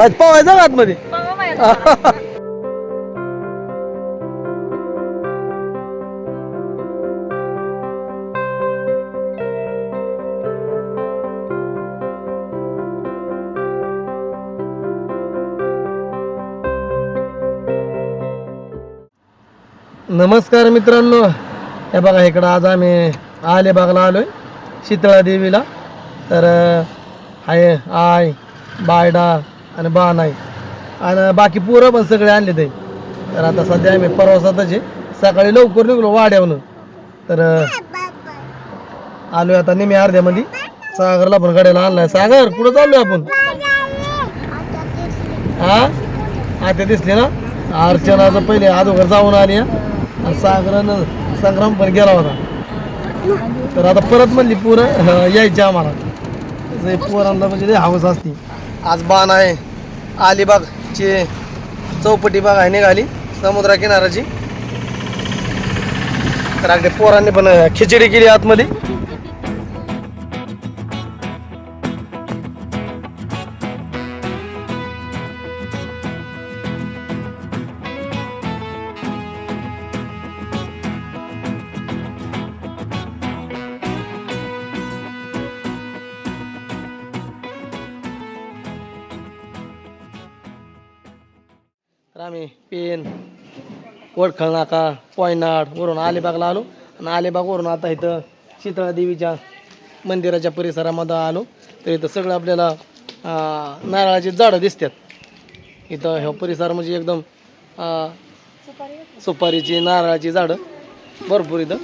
आज पावायचा आतमध्ये. नमस्कार मित्रांनो. हे बघा इकडं आज आम्ही अलिबागला आलोय शीतळा देवीला. तर आहे आय बायडा आणि बा नाही. आणि बाकी पोरं पण सगळे आणले ते. तर आता सध्या आम्ही परवा आहे सकाळी लवकर निघलो वाड्यावनं तर आलो आलोय आता नेहमी अर्ध्यामध्ये. सागरला पण गाड्याला आणलाय. सागर कुठं चाललो आपण? हा आता दिसले ना? अर्चनाचं पहिले अगोदर जाऊन आली आणि सागरानं संग्राम पण गेला होता. तर आता परत म्हणली पोरं यायची आम्हाला. पोरांना म्हणजे लय हवस असती. आज बाण आहे. अलिबागची चौपटी बाग आहे निघाली. समुद्राकिनाराची तर अगदी पोरांनी पण खिचडी केली आतमध्ये. आम्ही पेन वडखळ नाका पॉयनाड वरून अलिबागला आलो. आणि अलिबागवरून आता इथं शीतळा देवीच्या मंदिराच्या परिसरामध्ये आलो. तर इथं सगळं आपल्याला नारळाची झाडं दिसतात. इथं ह्या परिसर म्हणजे एकदम सुपारीची नारळाची झाडं भरपूर इथं.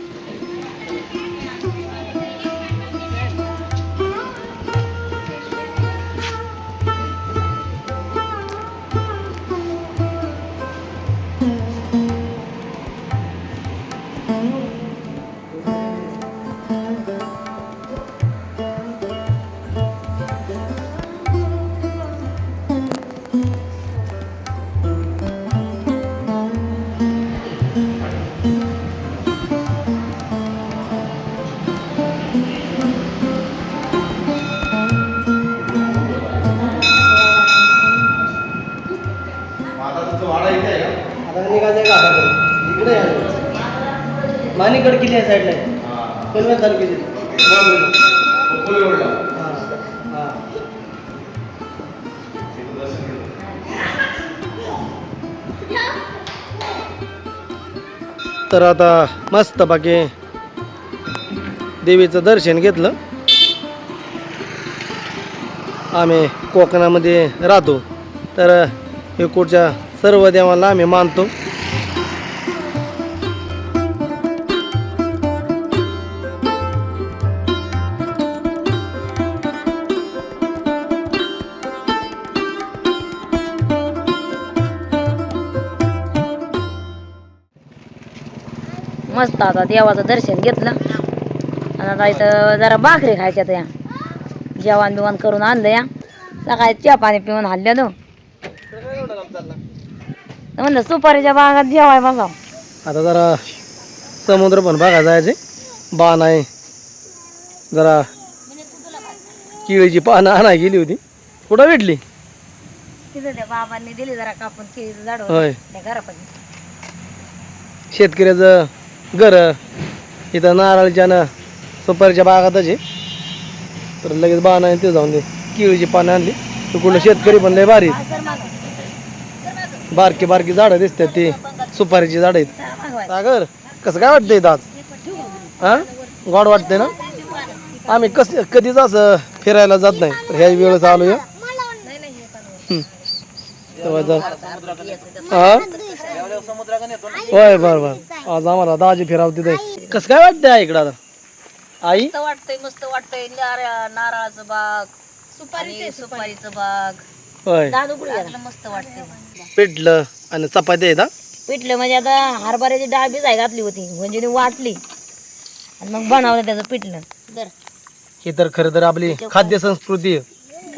मानीकड किती आहे साईडला आहे तालुक्याची हां हां तर आता मस्त बाकी देवीचं दर्शन घेतलं. आम्ही कोकणामध्ये राहतो. तर इकडच्या सर्व देवांना आम्ही मानतो. मस्त आता देवाचं दर्शन घेतलं. आणि आता इथं जरा भाकरी खायच्या त्या. जेवण बिवण करून आणलं या. सकाळी चहा पाणी पिऊन हल्ल्या तो म्हणलं सुपारीच्या बागात जेवाय बघा आता जरा समुद्र पण बघा जायचे. बाण आहे. जरा केळीची पानं आणाय गेली होती. कुठं भेटली? तिथं त्या बाबांनी दिली जरा कापून केळीचं झाड होय. शेतकऱ्याचं घर. इथं नारळच्या ना सुपारीच्या बागातच आहे. तर लगेच बाण आहे ते जाऊन दे. केळीची पानं आणली. तर कुठलं शेतकरी पण लय भारी बारकी बारकी झाडं दिसतात ती. सुपारीची झाडं आहेत. सागर कसं काय वाटतंय इथं आज? हा? गोड वाटतंय ना? आम्ही कस कधीच असं फिरायला जात नाही. तर ह्या वेळेस आलो या तेव्हा जा. हा? होय बर बर. आज आम्हाला दाजी फिरावती ते. कसं काय वाटतंय इकडं आता? आई? मस्त वाटतंय मस्त वाटतंय. नारळ- नारळाचं बाग. सुपारी. सुपारीचं बाग. होय. आपलं मस्त वाटतंय. पिठलं आणि चपाती आहेत हा? पिठलं म्हणजे आता हरभऱ्याची डाळ बी जाय घातली होती. म्हणजे वाटली. आणि मग बनवलं त्याचं पिठलं. तर ही तर खरं तर आपली खाद्य संस्कृती आहे.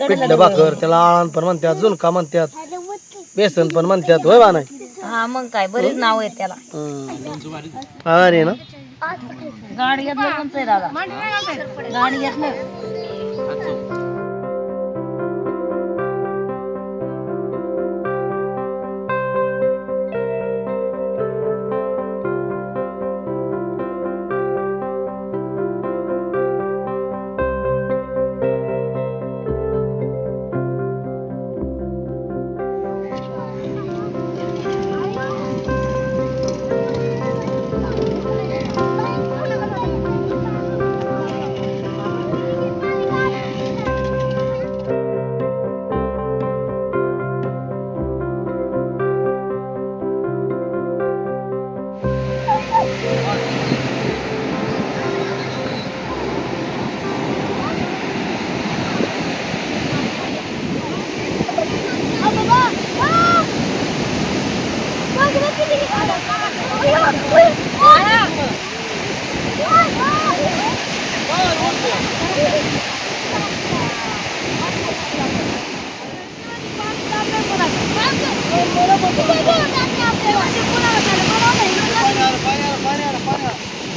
पिठलं भाकर त्याला आळण पण म्हणतात झुणका म्हणतात बेसन पण म्हणतात होय बा नाही? हा मग काय बरीच नाव आहेत त्याला. अरे ना. गाडी घेतलं कोणचं आहे दादा? गाडी घेतलं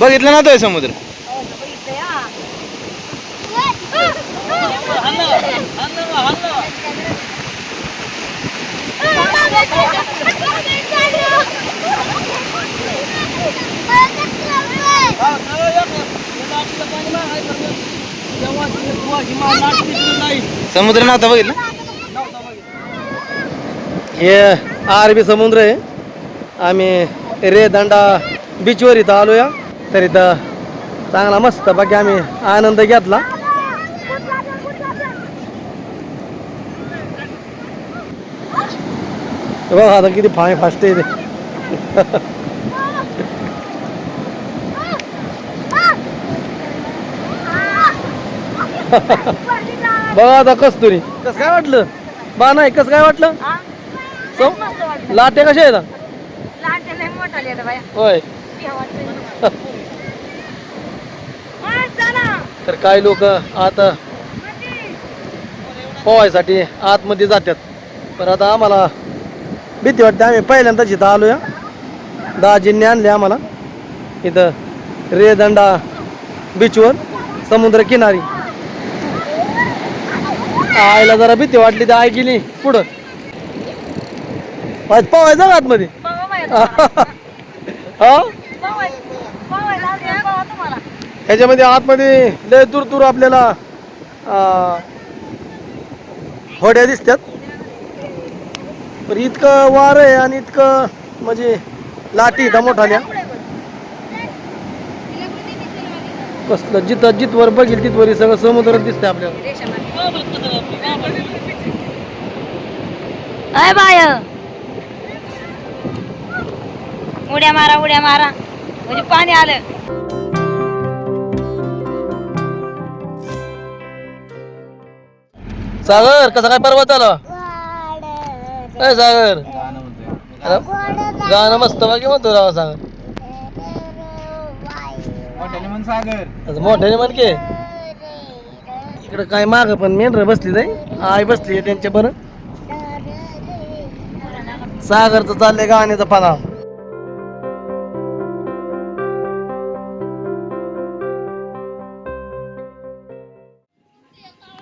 बघितलं ना तो समुद्र. समुद्र नव्हता बघितलं? हे अरबी समुद्र आहे. आम्ही रेदंडा बीचवर इथं आलो या तर इथं चांगला मस्त बाकी आम्ही आनंद घेतला. बघा आता किती फाय फास्ट आहे ते. बघा आता कस्तुरी. कसं काय वाटलं? बा नाही कसं काय वाटलं? लाटे कशा आहेत? होय. तर काही लोक आता पोहायसाठी आतमध्ये जातात पण आता आम्हाला भीती वाटते. आम्ही पहिल्यांदाच इथं आलो या दाजींनी आणले आम्हाला. इथं रेदंडा बीचवर समुद्र किनारी. आईला जरा भीती वाटली तर आई गेली पुढं. पोहायचं आतमध्ये? हा? ह्याच्यामध्ये आतमध्ये लय दूर दूर आपल्याला होड्या दिसतात. पण इतकं वार आहे आणि इतकं म्हणजे लाटी इथं मोठाल्या. कसलं जिथं जिथवर बघील तिथवर सगळं समुद्र दिसतंय आपल्याला. अय बाय. उड्या मारा उड्या मारा. म्हणजे पाणी आलं. सागर कसा काय पर्वत आला काय सागर. अरे, गाणं मस्त बाकी म्हणतो राव सागर. सागर. मोठ्याने म्हण के. इकडं काय माग पण मेंढर बसली नाही. आई बसली आहे त्यांच्या बरं. सागरचं चाललंय गाण्याचा पाना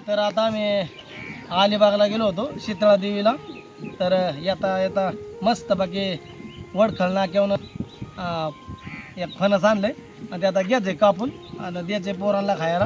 तर आता आम्ही अलिबागला गेलो होतो शीतळा देवीला. तर येता येता मस्त बाकी वडखळ नाक्यावून एक फणस आणलंय. आणि ते आता घ्यायचे कापून आणि द्यायचे पोरांना खायला.